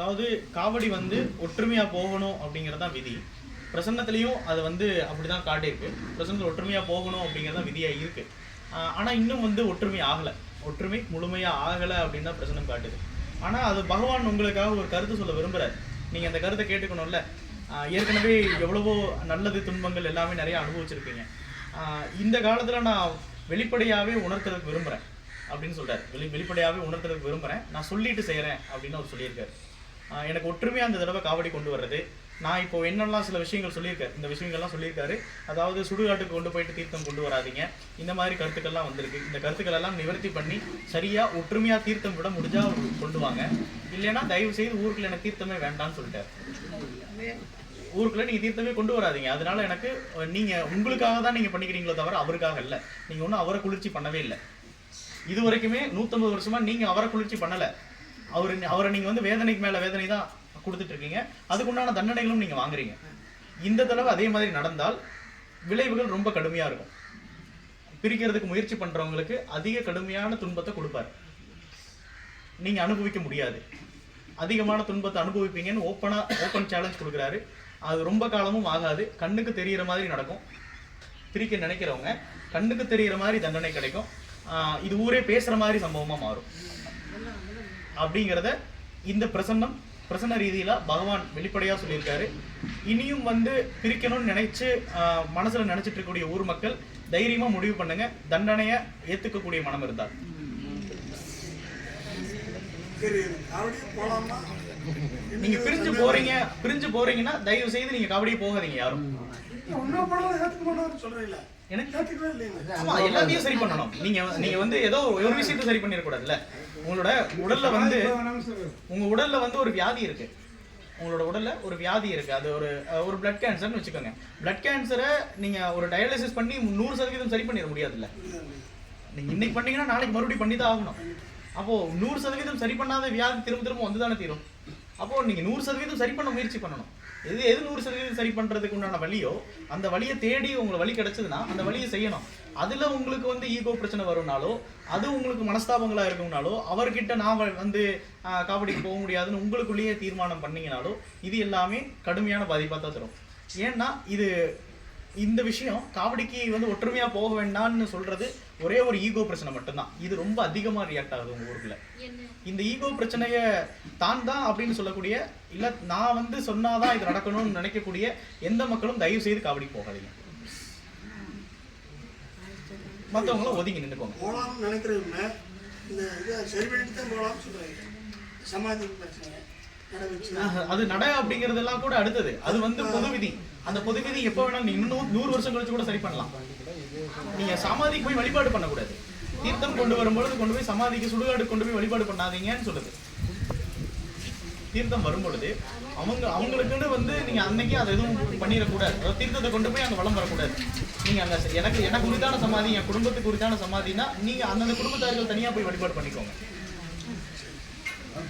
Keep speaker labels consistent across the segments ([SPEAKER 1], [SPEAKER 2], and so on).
[SPEAKER 1] அதாவது காவடி வந்து ஒற்றுமையா போகணும் அப்படிங்கிறது தான் விதி. பிரசன்னத்திலையும் அது வந்து அப்படிதான் காட்டியிருக்கு பிரசன்னத்தில் ஒற்றுமையா போகணும் அப்படிங்கிறது தான் விதியா இருக்கு. ஆனால் ஆனா இன்னும் வந்து ஒற்றுமை ஆகல. ஒற்றுமை முழுமையா ஆகல அப்படின்னு தான் பிரசன்னம் காட்டுது. ஆனா அது பகவான் உங்களுக்காக ஒரு கருத்து சொல்ல விரும்புறாரு. நீங்க அந்த கருத்தை கேட்டுக்கணும்ல. ஏற்கனவே எவ்வளவோ நல்லது துன்பங்கள் எல்லாமே நிறைய அனுபவிச்சிருக்கீங்க இந்த காலத்துல நான் வெளிப்படையாவே உணர்த்துறதுக்கு விரும்புறேன் அப்படின்னு சொல்றாரு. வெளி வெளிப்படையாவே உணர்த்துறதுக்கு விரும்புறேன். நான் சொல்லிட்டு செய்கிறேன் அப்படின்னு அவர் சொல்லியிருக்காரு. எனக்கு ஒற்றுமையா அந்த தடவை காவடி கொண்டு வர்றது. நான் இப்போ என்னெல்லாம் சில விஷயங்கள் சொல்லியிருக்கேன் இந்த விஷயங்கள்லாம் சொல்லியிருக்காரு. அதாவது சுடுகாட்டுக்கு கொண்டு போயிட்டு தீர்த்தம் கொண்டு வராதீங்க. இந்த மாதிரி கருத்துக்கள்லாம் வந்திருக்கு. இந்த கருத்துக்கள் எல்லாம் நிவர்த்தி பண்ணி சரியா ஒற்றுமையா தீர்த்தம் விட முடிஞ்சா கொண்டு வாங்க. இல்லைன்னா தயவு செய்து ஊருக்குள்ள எனக்கு தீர்த்தமே வேண்டாம்னு சொல்லிட்டேன் ஊருக்குள்ள நீங்க தீர்த்தமே கொண்டு வராதீங்க. அதனால எனக்கு நீங்க உங்களுக்காக தான் நீங்க பண்ணிக்கிறீங்களோ தவிர அவருக்காக இல்ல. நீங்க ஒன்றும் அவரை குளிர்ச்சி பண்ணவே இல்லை. இது வரைக்குமே நூத்தம்பது வருஷமா நீங்க அவரை குளிர்ச்சி பண்ணல. அவர் அவரை நீங்க வந்து வேதனைக்கு மேல வேதனை தான் கொடுத்துட்டு இருக்கீங்க அதுக்குண்டான தண்டனைகளும் நீங்க வாங்குறீங்க. இந்த தடவை அதே மாதிரி நடந்தால் விளைவுகள் ரொம்ப கடுமையா இருக்கும். பிரிக்கிறதுக்கு முயற்சி பண்றவங்களுக்கு அதிக கடுமையான துன்பத்தை கொடுப்பாரு. நீங்க அனுபவிக்க முடியாது. அதிகமான துன்பத்தை அனுபவிப்பீங்கன்னு ஓப்பனா ஓப்பன் சேலஞ்ச் கொடுக்குறாரு. அது ரொம்ப காலமும் ஆகாது. கண்ணுக்கு தெரிகிற மாதிரி நடக்கும். பிரிக்க நினைக்கிறவங்க கண்ணுக்கு தெரிகிற மாதிரி தண்டனை கிடைக்கும். இது ஊரே பேசுற மாதிரி சம்பவமா மாறும். அப்படிங்கிறத இந்த பிரசன்னம் பிரசன்ன ரீதியில பகவான் வெளிப்படையா சொல்லியிருக்காரு. இனியும் வந்து பிரிக்கணும்னு நினைச்சு மனசுல நினைச்சிட்டு இருக்கக்கூடிய ஊர் மக்கள் தைரியமா முடிவு பண்ணுங்க. தண்டனைய ஏத்துக்கக்கூடிய மனம் இருந்தால்.
[SPEAKER 2] போலாமா?
[SPEAKER 1] நீங்க பிரிஞ்சு போறீங்க பிரிஞ்சு போறீங்கன்னா தயவு செய்து நீங்க கபடியே போகாதீங்க யாரும். எனக்கு? எல்லாத்தையும் சரி பண்ணணும். நீங்க நீங்க வந்து ஏதோ ஒரு விஷயத்தை சரி பண்ணிடக்கூடாதுல்ல. உங்களோட உடல்ல வந்து உங்க உடல்ல வந்து ஒரு வியாதி இருக்கு. உங்களோட உடல்ல ஒரு வியாதி இருக்கு. அது ஒரு ஒரு பிளட் கேன்சர்னு வச்சுக்கோங்க. பிளட் கேன்சரை நீங்க ஒரு டயாலிசிஸ் பண்ணி நூறு சதவீதம் சரி பண்ணிட முடியாதுல்ல. நீங்க இன்னைக்கு பண்ணீங்கன்னா நாளைக்கு மறுபடியும் பண்ணி தான் ஆகணும். அப்போ நூறு சதவீதம் சரி பண்ணாத வியாதி திரும்ப திரும்ப வந்து தானே தீரும். அப்போ நீங்க நூறு சதவீதம் சரி பண்ண முயற்சி பண்ணணும். எது எது நூறு சதவீதம் சரி பண்றதுக்கு உண்டான வழியோ அந்த வழியை தேடி உங்களுக்கு வழி கிடைச்சதுன்னா அந்த வழியை செய்யணும். அதுல உங்களுக்கு வந்து ஈகோ பிரச்சனை வரும்னாலோ அது உங்களுக்கு மனஸ்தாபங்களா இருக்கும்னாலோ அவர்கிட்ட நான் வந்து காவடிக்கு போக முடியாதுன்னு உங்களுக்குள்ளேயே தீர்மானம் பண்ணீங்கனாலோ இது எல்லாமே கடுமையான பாதிப்பா தான் தரும். ஏன்னா இது இந்த விஷயம் காவடிக்கு வந்து ஒற்றுமையா போக வேண்டாம்னு சொல்றது ஒரே ஒரு ஈகோ பிரச்சனை மட்டும்தான். இது ரொம்ப அதிகமா ரியாக்ட் ஆகுது உங்க ஊர்ல இந்த ஈகோ பிரச்சனைய தான் தான் அப்படின்னு சொல்லக்கூடிய இல்ல நான் வந்து சொன்னாதான் இது நடக்கணும்னு நினைக்கக்கூடிய எந்த மக்களும் தயவு செய்து காவடி போகாதீங்க. மத்தவங்களும் ஒதுங்கி நின்னுக்கோங்க.
[SPEAKER 2] போலாம்னு நினைக்கிறவங்க இந்த இதை சரி பண்ணிட்டு தான் போலாம்னு சொல்றீங்க. சமாதி பிரச்சனை
[SPEAKER 1] அது நட அப்படிங்கறதெல்லாம் கூட அடுத்தது. அது வந்து பொது விதி. அந்த பொது விதி எப்போ வேணாலும் இன்னும் நூறு வருஷம் கழிச்சு கூட சரி பண்ணலாம். நீங்க சமாதிக்கு போய் வழிபாடு பண்ணக்கூடாது. தீர்த்தம் கொண்டு வரும்பொழுது கொண்டு போய் சமாதிக்கு சுடுகாடு கொண்டு போய் வழிபாடு பண்ணாதீங்கன்னு சொல்லுது. தீர்த்தம் வரும்பொழுது அவங்க அவங்களுக்குன்னு வந்து நீங்க அன்னைக்கு அதை எதுவும் பண்ணிடக்கூடாது. தீர்த்தத்தை கொண்டு போய் அங்க வளம் வரக்கூடாது. நீங்க அந்த எனக்கு எனக்கு உரித்தான சமாதி என் குடும்பத்துக்கு உரித்தான சமாதினா நீங்க அந்தந்த குடும்பத்தார்கள் தனியா போய் வழிபாடு பண்ணிக்கோங்க. ஆஹ்,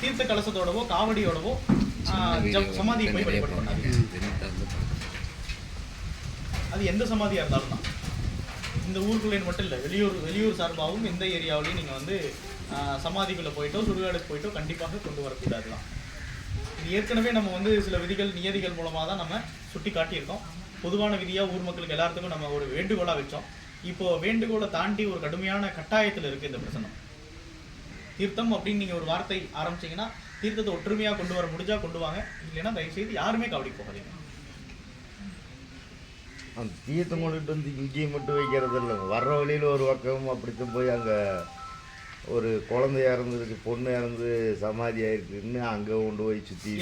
[SPEAKER 1] தீர்த்த கலசத்தோடவோ காவடியோடவோ சமாதியை போய் வழிபாடு பண்ணாதீங்க அது எந்த சமாதியா இருந்தாலும் தான். இந்த ஊருக்குள்ளேன்னு மட்டும் இல்லை வெளியூர் வெளியூர் சார்பாகவும் எந்த ஏரியாவிலையும் நீங்கள் வந்து சமாதிக்குள்ள போயிட்டோ சுடுகாடுக்கு போயிட்டோ கண்டிப்பாக கொண்டு வரக்கூடாது தான். இது ஏற்கனவே நம்ம வந்து சில விதிகள் நியதிகள் மூலமாக தான் நம்ம சுட்டி காட்டியிருக்கோம். பொதுவான விதியாக ஊர் மக்களுக்கு எல்லாத்துக்கும் நம்ம ஒரு வேண்டுகோளாக வச்சோம். இப்போ வேண்டுகோளை தாண்டி ஒரு கடுமையான கட்டாயத்தில் இருக்குது இந்த பிரச்சனை தீர்த்தம் அப்படின்னு நீங்கள் ஒரு வார்த்தை ஆரம்பிச்சீங்கன்னா தீர்த்தத்தை ஒற்றுமையாக கொண்டு வர முடிஞ்சா கொண்டு வாங்க. இல்லைன்னா தயவுசெய்து யாருமே கபடிக்கு போகாதீங்க.
[SPEAKER 3] அந்த தீர்த்தம் கொண்டுட்டு வந்து இங்கேயும் மட்டும் வைக்கிறது இல்லை. வர்ற வழியில் ஒரு பக்கம் அப்படித்தான் போய் அங்கே ஒரு குழந்தை இறந்துருக்கு பொண்ணு இறந்து சமாதி ஆயிருக்குன்னு அங்கே கொண்டு போய் சுற்றி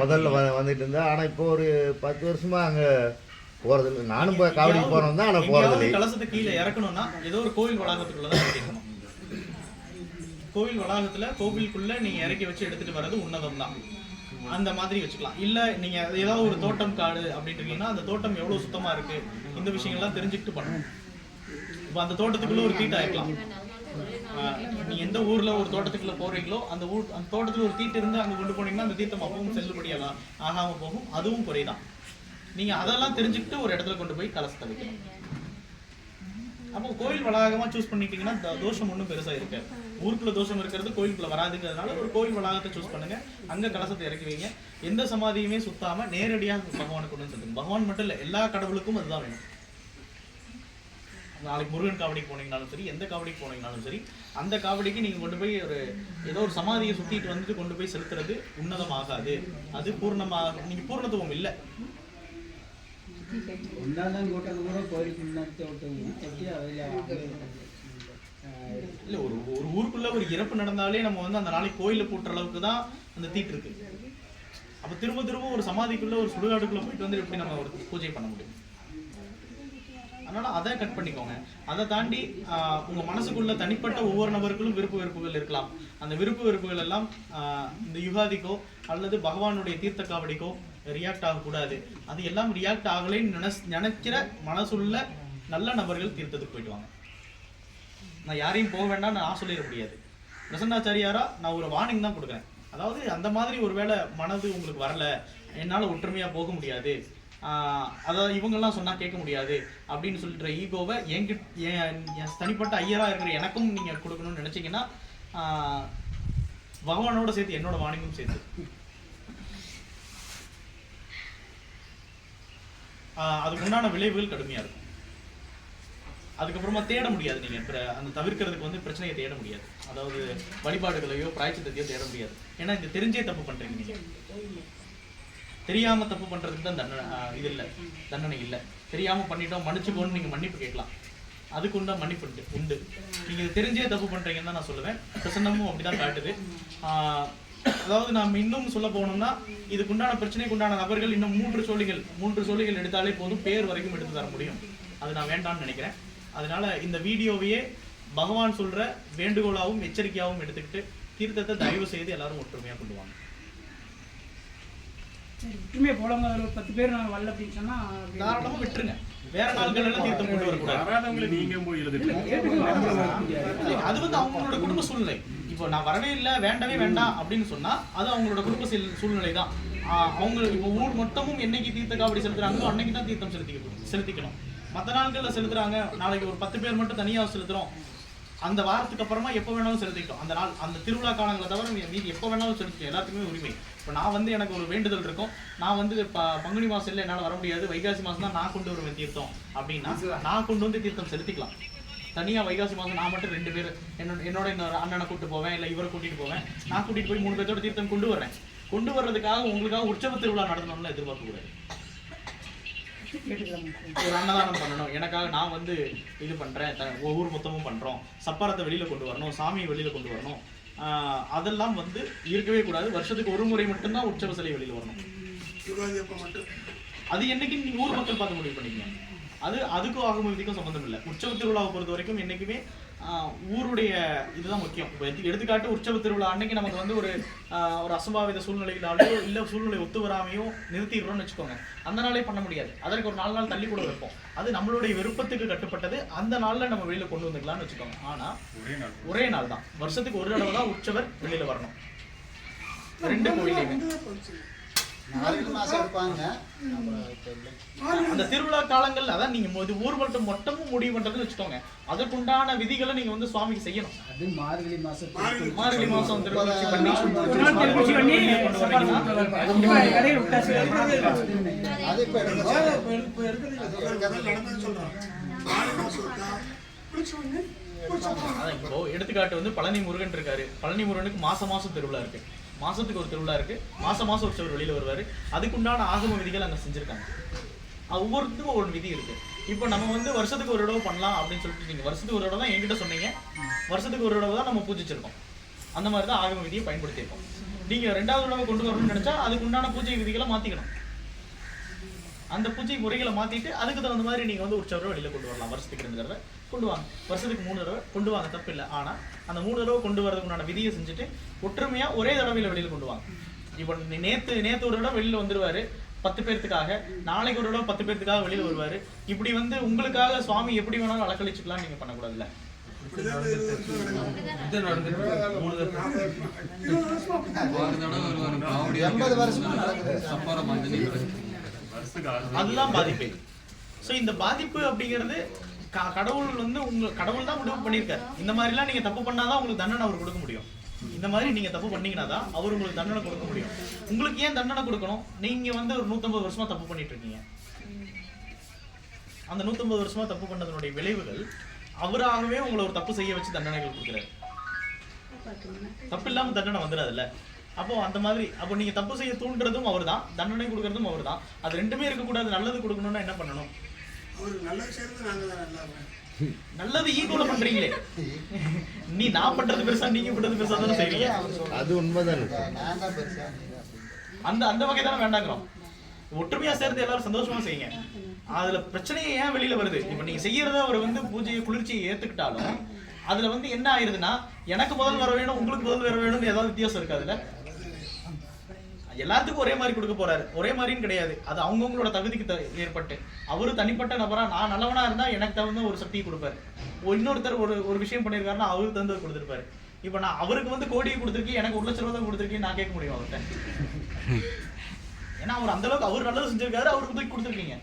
[SPEAKER 3] முதல்ல வந்துட்டு இருந்தா ஆனால் இப்போ ஒரு பத்து வருஷமா அங்கே போகிறது இல்லை நானும் இப்போ காவடிக்கு போகிறோம் தான் ஆனால் போகிறது
[SPEAKER 1] எங்கேயாவது
[SPEAKER 3] இல்லை
[SPEAKER 1] கலசத்தை கீழே இறக்கணும்னா ஏதோ ஒரு கோவில் வளாகத்துக்குள்ள தான் கோவில் வளாகத்துல கோவிலுக்குள்ள நீங்க இறக்கி வச்சு எடுத்துட்டு வர்றது உன்னதம் தான் அந்த மாதிரி வச்சுக்கலாம். இல்ல நீங்க ஏதாவது ஒரு தோட்டம் காடு அப்படின்னு இருக்கீங்கன்னா அந்த தோட்டம் எவ்வளவு சுத்தமா இருக்கு? இந்த விஷயங்கள்லாம் தெரிஞ்சுக்கிட்டு பண்ணணும். இப்போ அந்த தோட்டத்துக்குள்ள ஒரு தீட்டா ஆயிக்கலாம். நீ எந்த ஊர்ல ஒரு தோட்டத்துக்குள்ள போறீங்களோ அந்த ஊர் அந்த தோட்டத்துல ஒரு தீட்டு இருந்து அங்க கொண்டு போனீங்கன்னா அந்த தீர்த்தம் அப்பவும் செல்லுபடியாக ஆகாம போகும். அதுவும் குறைதான். நீங்க அதெல்லாம் தெரிஞ்சுக்கிட்டு ஒரு இடத்துல கொண்டு போய் கலசத்தை வைக்கணும். அப்போ கோயில் வளாகமா சூஸ் பண்ணிட்டீங்கன்னா தோஷம் ஒன்றும் பெருசாக இருக்காது. ஊருக்குள்ள தோஷம் இருக்கிறது கோயிலுக்குள்ள வராதுங்கிறதுனால ஒரு கோயில் வளாகத்தை சூஸ் பண்ணுங்க. அங்கே கலசத்தை இறக்கி வைங்க. எந்த சமாதியுமே சுத்தாம நேரடியாக பகவானுக்கு கொண்டு சொல்லுங்க. பகவான் மட்டும் இல்லை எல்லா கடவுளுக்கும் அதுதான் வேணும். நாளைக்கு முருகன் காவடிக்கு போனீங்கனாலும் சரி எந்த காவடிக்கு போனீங்கனாலும் சரி அந்த காவடிக்கு நீங்கள் கொண்டு போய் ஒரு ஏதோ ஒரு சமாதியை சுற்றிட்டு வந்துட்டு கொண்டு போய் செலுத்துறது உன்னதமாகாது. அது பூர்ணமாக நீங்கள் பூர்ணத்துவம் இல்லை.
[SPEAKER 4] ஒன்றாம்
[SPEAKER 1] இல்ல ஒரு ஒரு ஊருக்குள்ள ஒரு இறப்பு நடந்தாலே நம்ம வந்து அந்த நாளைக்கு கோயில போட்டுற அளவுக்கு தான் அந்த தீட்டு இருக்கு. அப்ப திரும்ப திரும்ப ஒரு சமாதிக்குள்ள ஒரு சுடுகாடுக்குள்ள போயிட்டு வந்து எப்படி நம்ம ஒரு பூஜை பண்ண முடியும்? அதனால அதை கட் பண்ணிக்கோங்க. அதை தாண்டி உங்க மனசுக்குள்ள தனிப்பட்ட ஒவ்வொரு நபருக்கும் விருப்பு வெறுப்புகள் இருக்கலாம். அந்த விருப்ப வெறுப்புகள் எல்லாம் இந்த யுகாதிக்கோ அல்லது பகவானுடைய தீர்த்த காவடிக்கோ ரியாக்ட் ஆகக்கூடாது. அது எல்லாம் ரியாக்ட் ஆகலைன்னு நினைஸ் நினைக்கிற மனசுள்ள நல்ல நபர்கள் தீர்த்தத்துக்கு போயிடுவாங்க. நான் யாரையும் போக வேண்டாம்னு நான் சொல்லிட முடியாது. பிரசன்னாச்சாரியாரா நான் ஒரு வார்னிங் தான் கொடுக்குறேன். அதாவது அந்த மாதிரி ஒருவேளை மனது உங்களுக்கு வரல என்னால் ஒற்றுமையாக போக முடியாது அதாவது இவங்கெல்லாம் சொன்னால் கேட்க முடியாது அப்படின்னு சொல்லிட்டு ஈகோவை என்கிட்ட என் என் தனிப்பட்ட ஐயராக இருக்கிற எனக்கும் நீங்கள் கொடுக்கணும்னு நினச்சிங்கன்னா பகவானோட சேர்த்து என்னோட வார்னிங்கும் சேர்த்து. அதுக்கு உண்டான விளைவுகள் கடுமையா இருக்கும். அதுக்கப்புறமா தேட முடியாது நீங்க. அந்த தவிர்க்கிறதுக்கு வந்து பிரச்சனையை தேட முடியாது. அதாவது வழிபாடுகளையோ பிராய்ச்சித்தத்தையோ தேட முடியாது. ஏன்னா இது தெரிஞ்சே தப்பு பண்றீங்க நீங்கள் தெரியாம தப்பு பண்றதுக்கு தான் தண்டனை இது இல்லை. தண்டனை இல்லை. தெரியாமல் பண்ணிட்டோம் மன்னிச்சுக்கோன்னு நீங்கள் மன்னிப்பு கேட்கலாம். அதுக்கு உண்டா மன்னிப்பு உண்டு. நீங்கள் இது தெரிஞ்சே தப்பு பண்ணுறீங்கன்னு தான் நான் சொல்லுவேன். பிரசன்னமும் அப்படிதான் காட்டுது. அதாவது நாம் இன்னும் சொல்ல போனோம்னா இதுக்குண்டான பிரச்சனைக்கு உண்டான நபர்கள் இன்னும் மூன்று சோழிகள் மூன்று சோழிகள் எடுத்தாலே போதும் பேர் வரைக்கும் எடுத்து தர முடியும். அது நான் வேண்டாம்னு நினைக்கிறேன். அதனால இந்த வீடியோவையே பகவான் சொல்ற வேண்டுகோளாகவும் எச்சரிக்கையாகவும் எடுத்துக்கிட்டு தீர்த்தத்தை தயவு செய்து எல்லாரும் ஒற்றுமையா கொண்டு வாங்க.
[SPEAKER 5] சரி ஒற்றுமையை போலவங்க ஒரு பத்து பேர் நான் வரல அப்படின்னு சொன்னா
[SPEAKER 1] தாராளமா விட்டுருங்க. வேற நாள்கள் எல்லாம் தீர்த்தம் கொண்டு வரக்கூடாது.
[SPEAKER 6] நீங்க போய் எழுதுட்டு
[SPEAKER 1] இல்ல, அது வந்து அவங்களோட குடும்ப சூழ்நிலை. இப்போ நான் வரவே இல்லை வேண்டவே வேண்டாம் அப்படின்னு சொன்னா அது அவங்களோட குடும்ப சூழ்நிலை தான் அவங்க இப்போ ஊர் மொத்தமும் என்னைக்கு தீர்த்த காவடி செலுத்துறாங்களோ அன்னைக்கு தான் தீர்த்தம் செலுத்திக்கணும் செலுத்திக்கணும். மற்ற நாட்களில் செலுத்துறாங்க நாளைக்கு ஒரு பத்து பேர் மட்டும் தனியாக செலுத்துறோம். அந்த வாரத்துக்கு அப்புறமா எப்போ வேணாலும் செலுத்திக்கிட்டோம் அந்த நாள் அந்த திருவிழா காலங்களை தவிர மீதி எப்போ வேணாலும் செலுத்திக்கோ எல்லாத்துக்குமே உரிமை. இப்போ நான் வந்து எனக்கு ஒரு வேண்டுதல் இருக்கும். நான் வந்து இப்போ பங்குனி மாதம் இல்லை என்னால் வர முடியாது. வைகாசி மாதம் தான் நான் கொண்டு வருவேன் தீர்த்தம் அப்படின்னா நான் கொண்டு வந்து தீர்த்தம் செலுத்திக்கலாம். தனியா வைகாசி மாசம் நான் மட்டும் ரெண்டு பேர் என்னோட என்னோட இன்னொரு அண்ணனை கூட்டு போவேன் இல்லை இவரை கூட்டிட்டு போவேன். நான் கூட்டிட்டு போய் மூணு பேர்த்தோட தீர்த்தம் கொண்டு வரேன் கொண்டு வர்றதுக்காக உங்களுக்காக உற்சவ திருவிழா நடத்தணும்னு எதிர்பார்க்க கூடாது
[SPEAKER 5] கேட்டுக்கலாம்
[SPEAKER 1] ஒரு அன்னதானம் பண்ணணும். எனக்காக நான் வந்து இது பண்றேன் த- ஊர் மொத்தமும் பண்றோம். சப்பரத்தை வெளியில கொண்டு வரணும் சாமியை வெளியில கொண்டு வரணும். அதெல்லாம் வந்து இருக்கவே கூடாது. வருஷத்துக்கு ஒரு முறை மட்டும்தான் உற்சவ சிலை வெளியில வரணும். அது என்னைக்கு ஊர் மக்கள் பார்த்து முடிவு பண்ணிக்கங்க? அது அதுக்கும் ஆகும் விதிக்கும் சம்மந்தம் இல்லை. உற்சவ திருவிழாவை பொறுத்த வரைக்கும் என்னைக்குமே ஆஹ், ஊருடைய இதுதான் முக்கியம். இப்போ எடுத்து- எடுத்துக்காட்டு உற்சவ திருவிழா அன்னைக்கு நமக்கு வந்து ஒரு ஒரு அசம்பாவித சூழ்நிலைகளாலேயோ இல்லை சூழ்நிலை ஒத்து வராமையோ நிறுத்திடுறோம்னு வச்சுக்கோங்க. அந்த நாளே பண்ண முடியாது. அதற்கு ஒரு நாலு நாள் தள்ளி கூட வைப்போம். அது நம்மளுடைய விருப்பத்துக்கு கட்டுப்பட்டது. அந்த நாள்ல நம்ம வெளியில கொண்டு வந்துக்கலாம்னு வச்சுக்கோங்க. ஆனா
[SPEAKER 6] ஒரே நாள்.
[SPEAKER 1] ஒரே நாள் தான். வருஷத்துக்கு ஒரு தடவை தான் உற்சவர் வெளியில வரணும். ரெண்டு கோயிலையுமே அந்த திருவிழா காலங்கள் அதான் நீங்க இது ஊர் மட்டும் மொத்தமும் முடிவு பண்றதுன்னு வச்சுக்கோங்க. அதற்குண்டான விதிகளை நீங்க வந்து சுவாமிக்கு செய்யணும்.
[SPEAKER 4] அது மார்கழி மாசம்.
[SPEAKER 1] மார்கழி மாசம் திருப்பதி பண்ணி எடுத்துக்காட்டு வந்து பழனி முருகன் இருக்காரு. பழனி முருகனுக்கு மாசம் மாசம் திருவிழா இருக்கு. மாசத்துக்கு ஒரு திருவிழா இருக்கு. மாசம் மாசம் சவர் வெளியில வருவாரு. அதுக்குண்டான ஆகம விதிகள் அங்க செஞ்சிருக்காங்க. ஒவ்வொருத்துக்கும் ஒவ்வொரு விதி இருக்கு. இப்போ நம்ம வந்து வருஷத்துக்கு ஒரு தடவை பண்ணலாம் அப்படின்னு சொல்லிட்டு நீங்க வருஷத்துக்கு ஒரு தடவை தான் என்கிட்ட சொன்னீங்க. வருஷத்துக்கு ஒரு தடவை தான் நம்ம பூஜிச்சிருக்கோம். அந்த மாதிரி தான் ஆகம விதியை பயன்படுத்தியிருக்கோம். நீங்க ரெண்டாவது தடவை கொண்டு வரணும்னு நினைச்சா அதுக்கு உண்டான பூஜை விதிகளை மாத்திக்கணும். அந்த பூஜை முறைகளை மாத்திட்டு அதுக்கு தகுந்த மாதிரி நீங்க வந்து உற்சவரை வெளியில கொண்டு வரலாம். வருஷத்துக்கு ரெண்டு தடவை கொண்டு வாங்க. வருஷத்துக்கு மூணு தடவை கொண்டு வாங்க. தப்பு இல்லை. ஆனா அந்த மூணு தடவை கொண்டு வரதுக்கு உண்டான விதியை செஞ்சுட்டு ஒற்றுமையா ஒரே தடவையில வெளியில கொண்டு வாங்க. இப்போ நேத்து நேத்து ஒரு தடவை வெளியில வந்துருவாரு. பத்து பேர்த்துக்காக. நாளைக்கு ஒரு தடவை பத்து பேர்த்துக்காக வெளியில வருவாரு. இப்படி வந்து உங்களுக்காக சுவாமி எப்படி வேணாலும் அலக்கழிச்சுக்கலாம் நீங்க பண்ணக்கூடாதுல்ல.
[SPEAKER 4] எண்பது வருஷமா நடக்குது.
[SPEAKER 1] அதுதான் பாதிப்பு. ஸோ இந்த பாதிப்பு அப்படிங்கிறது க- கடவுள் வந்து உங்க கடவுள் தான் முடிவு பண்ணியிருக்காரு. இந்த மாதிரிலாம் நீங்க தப்பு பண்ணாதான் உங்களுக்கு தண்டனை அவர் கொடுக்க முடியும். இந்த மாதிரி நீங்க தப்பு பண்ணீங்கன்னா தான் அவர் உங்களுக்கு தண்டனை கொடுக்க முடியும். உங்களுக்கு ஏன் தண்டனை கொடுக்கணும்? நீங்க வந்து ஒரு நூத்தம்பது வருஷமா தப்பு பண்ணிட்டு இருக்கீங்க அந்த நூத்தம்பது வருஷமா தப்பு பண்ணதனுடைய விளைவுகள் அவராகவே உங்களை ஒரு தப்பு செய்ய வச்சு தண்டனைகள் கொடுக்குறாரு. தப்பு இல்லாம தண்டனை வந்துடாதுல்ல? அப்போ அந்த மாதிரி அப்போ நீங்க தப்பு செய்ய தூண்டுறதும் அவர்தான் தண்டனை கொடுக்கறதும் அவர்தான். அது ரெண்டுமே இருக்கக்கூடாது நல்லது கொடுக்கணும்னா என்ன பண்ணணும்?
[SPEAKER 2] நல்லது தான் நல்லா இருக்கோம்.
[SPEAKER 1] நல்லது ஈகோல பண்றீங்களே. நீ நான் பண்றது பெருசா நீங்க பண்றது பெருசா தானே செய்றீங்க
[SPEAKER 3] அது உண்மைதானே.
[SPEAKER 6] தான் தான்.
[SPEAKER 1] அந்த அந்த வகை தானே வேண்டாங்கிறோம். ஒற்றுமையா சேர்ந்து எல்லாரும் சந்தோஷமா செய்யுங்க. அதுல பிரச்சனையே ஏன் வெளியில வருது? இப்ப நீங்க செய்யறத அவர் வந்து பூஜையை குளிர்ச்சியை ஏத்துக்கிட்டாலும் அதுல வந்து என்ன ஆயிருதுன்னா எனக்கு முதல் வர வேணும் உங்களுக்கு முதல் வர வேணும்னு ஏதாவது வித்தியாசம் இருக்கு அதுல? எல்லாத்துக்கும் ஒரே மாதிரி கொடுக்க போறாரு. ஒரே மாதிரின்னு கிடையாது. அது அவங்கவுங்களோட தகுதிக்கு த- ஏற்பட்டு. அவரு தனிப்பட்ட நபரா நான் நல்லவனா இருந்தா எனக்கு தகுந்த ஒரு சக்தியை கொடுப்பாரு. இன்னொருத்தர் ஒரு ஒரு விஷயம் பண்ணியிருக்காருன்னா அவருக்கு தகுந்தது கொடுத்துருப்பாரு. இப்போ நான் அவருக்கு வந்து கோடியை கொடுத்துருக்கேன் எனக்கு ஒரு லட்ச ரூபா தான் கொடுத்துருக்கேன் நான் கேட்க முடியும் அவர்கிட்ட? ஏன்னா அவர் அந்த அளவுக்கு அவர் நல்லது செஞ்சிருக்காரு அவருக்கு போய் கொடுத்துருக்கீங்க.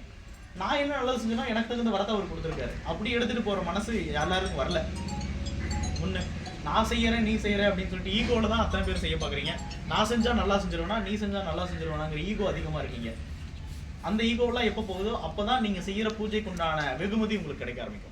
[SPEAKER 1] நான் என்ன நல்லது செஞ்சேன்னா எனக்கு தகுந்த வரத்தை அவர் கொடுத்துருக்காரு. அப்படி எடுத்துட்டு போற மனசு எல்லாருக்கும் வரல. ஒண்ணு. நான் செய்யறேன் நீ செய்யற அப்படின்னு சொல்லிட்டு ஈகோல தான் அத்தனை பேர் செய்ய பாக்குறீங்க நான் செஞ்சா நல்லா செஞ்சிருவேனா நீ செஞ்சா நல்லா செஞ்சிருவேனாங்கிற ஈகோ அதிகமா இருக்கீங்க. அந்த ஈகோலாம் எப்போ போகுதோ அப்பதான் நீங்க செய்யற செய்கிற பூஜைக்குண்டான வெகுமதி உங்களுக்கு கிடைக்க ஆரம்பிக்கும்.